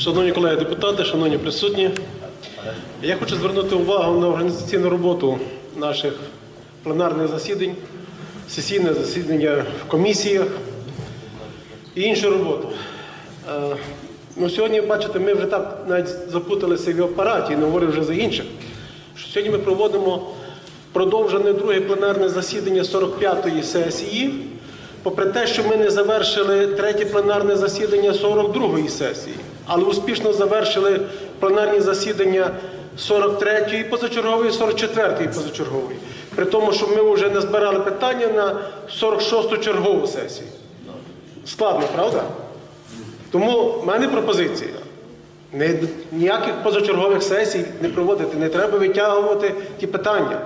Шановні колеги депутати, шановні присутні, я хочу звернути увагу на організаційну роботу наших пленарних засідань, сесійне засідання в комісіях і іншу роботу. Е, Ну, сьогодні, бачите, ми вже так навіть запуталися в апараті, не говорю вже за інших. Що сьогодні ми проводимо продовжене друге пленарне засідання 45-ї сесії, попри те, що ми не завершили третє пленарне засідання 42-ї сесії, але успішно завершили пленарні засідання 43-ї позачергової, 44-ї позачергової. При тому, що ми вже не збирали питання на 46-ту чергову сесію. Складно, правда? Тому в мене пропозиція. Ніяких позачергових сесій не проводити, не треба витягувати ті питання.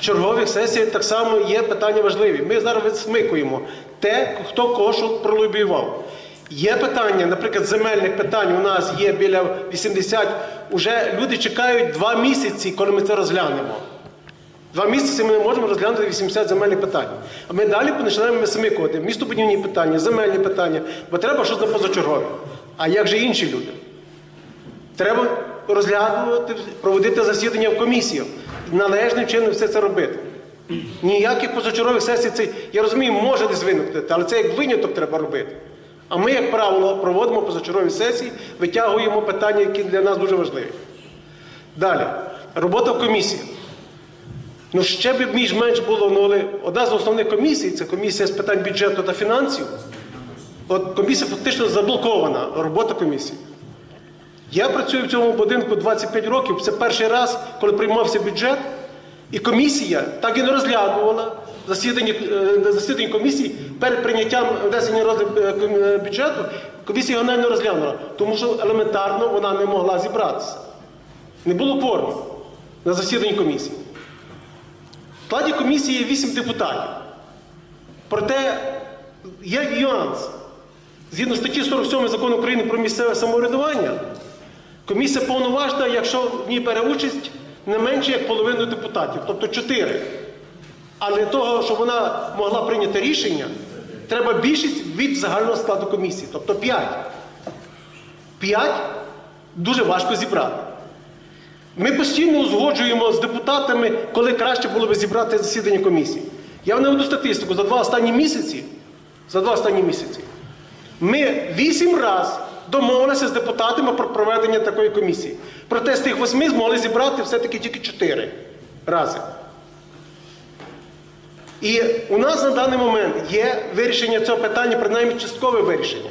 Чергових сесіях так само є питання важливі. Ми зараз відсмикуємо те, хто що пролобіював. Є питання, наприклад, земельних питань у нас є біля 80, уже люди чекають два місяці, коли ми це розглянемо. Два місяці ми не можемо розглянути 80 земельних питань. А ми далі починаємо висмикувати містобудівні питання, земельні питання, бо треба щось на позачергове. А як же інші люди? Треба розглядувати, проводити засідання в комісіях. Належним чином все це робити. Ніяких позачергових сесій це, я розумію, може десь виникнути, але це як виняток треба робити. А ми, як правило, проводимо позачергові сесії, витягуємо питання, які для нас дуже важливі. Далі. Робота в комісіях. Ну, ще б більш-менш було, ну, одна з основних комісій це комісія з питань бюджету та фінансів. От комісія фактично заблокована, робота комісії. Я працюю в цьому будинку 25 років. Це перший раз, коли приймався бюджет, і комісія так і не розглядувала засідання, е, засідання комісії перед прийняттям внесення розгляд е, е, бюджету. Комісія його не розглянула, тому що елементарно вона не могла зібратися. Не було кворуму на засіданні комісії. В складі комісії є 8 депутатів. Проте є нюанс. Згідно статті 47 закону України про місцеве самоврядування, комісія повноважна, якщо в ній бере участь не менше як половину депутатів, тобто 4. А для того, щоб вона могла прийняти рішення, треба більшість від загального складу комісії, тобто 5. 5 дуже важко зібрати. Ми постійно узгоджуємо з депутатами, коли краще було б зібрати засідання комісії. Я наведу статистику за два останні місяці. За два останні місяці. Ми вісім разів домовилися з депутатами про проведення такої комісії. Проте з тих восьми змогли зібрати все-таки тільки чотири рази. І у нас на даний момент є вирішення цього питання, принаймні часткове вирішення.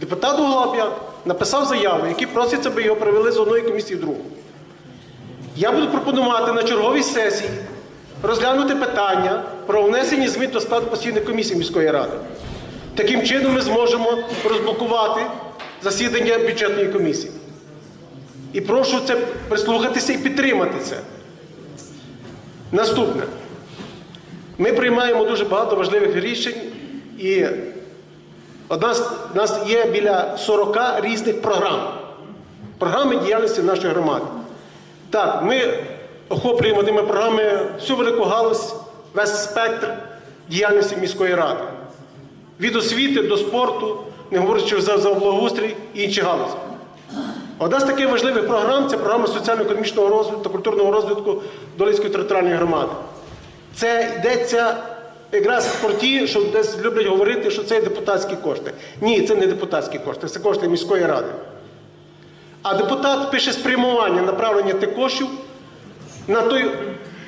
Депутат Голуб'як написав заяву, які просять, аби його привели з одної комісії в другу. Я буду пропонувати на черговій сесії розглянути питання про внесення змін до складу постійної комісії міської ради. Таким чином ми зможемо розблокувати засідання бюджетної комісії. І прошу це прислухатися і підтримати це. Наступне. Ми приймаємо дуже багато важливих рішень, і у нас, у нас є біля 40 різних програм. Програми діяльності нашої громади. Так, ми охоплюємо тими програмами всю велику галузь, весь спектр діяльності міської ради. Від освіти до спорту, не говорячи за, за благоустрій і інші галузі. Одна з таких важливих програм це програма соціально-економічного розвитку та культурного розвитку Долинської територіальної громади. Це йдеться якраз про ті, що десь люблять говорити, що це депутатські кошти. Ні, це не депутатські кошти, це кошти міської ради. А депутат пише спрямування направлення тих коштів на той,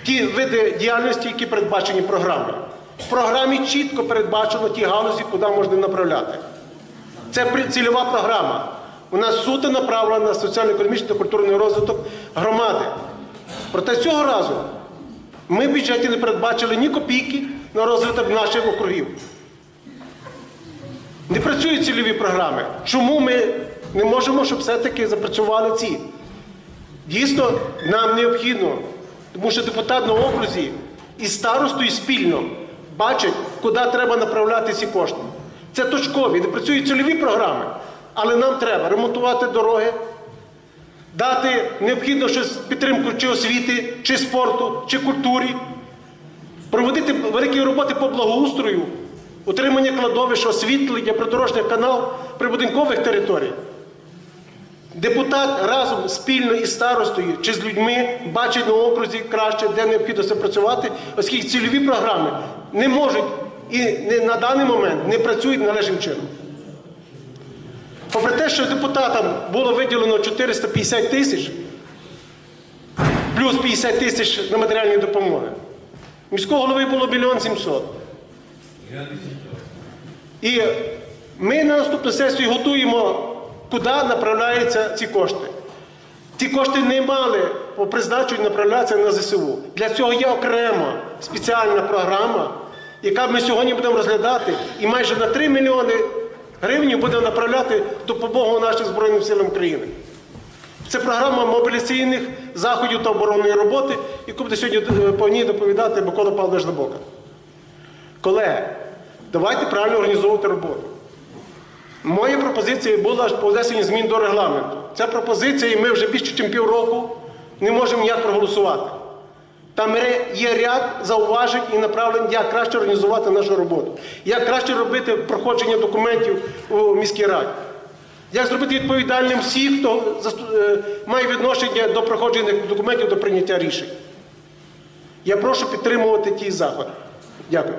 ті види діяльності, які передбачені програмою. В програмі чітко передбачено ті галузі, куди можна направляти. Це цільова програма. Вона суто направлена на соціально-економічний та культурний розвиток громади. Проте цього разу ми в бюджеті не передбачили ні копійки на розвиток наших округів. Не працюють цільові програми. Чому ми не можемо, щоб все-таки запрацювали ці? Дійсно, нам необхідно, тому що депутат на окрузі і старостою спільно бачать, куди треба направляти ці кошти. Це точкові, не працюють цільові програми, але нам треба ремонтувати дороги, дати необхідно щось підтримку чи освіти, чи спорту, чи культурі, проводити великі роботи по благоустрою, утримання кладовищ, освітлення, придорожніх канал прибудинкових територій. Депутат разом спільно із старостою чи з людьми бачить на окрузі краще, де необхідно працювати, оскільки цільові програми не можуть і не, на даний момент не працюють належним чином. Те, що депутатам було виділено 450 тисяч, плюс 50 тисяч на матеріальні допомоги, міського голови було мільйон 700. І ми на наступну сесію готуємо, куди направляються ці кошти. Ці кошти не мали по призначенню направлятися на ЗСУ. Для цього є окрема спеціальна програма, яка ми сьогодні будемо розглядати, і майже на 3 мільйони гривень будемо направляти допомогу нашим Збройним силам України. Це програма мобілізаційних заходів та оборонної роботи, яку буде сьогодні е, по ній доповідати Микола Павлович Набока. Колеги, давайте правильно організовувати роботу. Моя пропозиція була по внесенню змін до регламенту. Ця пропозиція, і ми вже більше ніж півроку не можемо ніяк проголосувати. Там є ряд зауважень і направлень, як краще організувати нашу роботу, як краще робити проходження документів у міській раді, як зробити відповідальним всіх, хто е, має відношення до проходження документів до прийняття рішень. Я прошу підтримувати ті заходи. Дякую.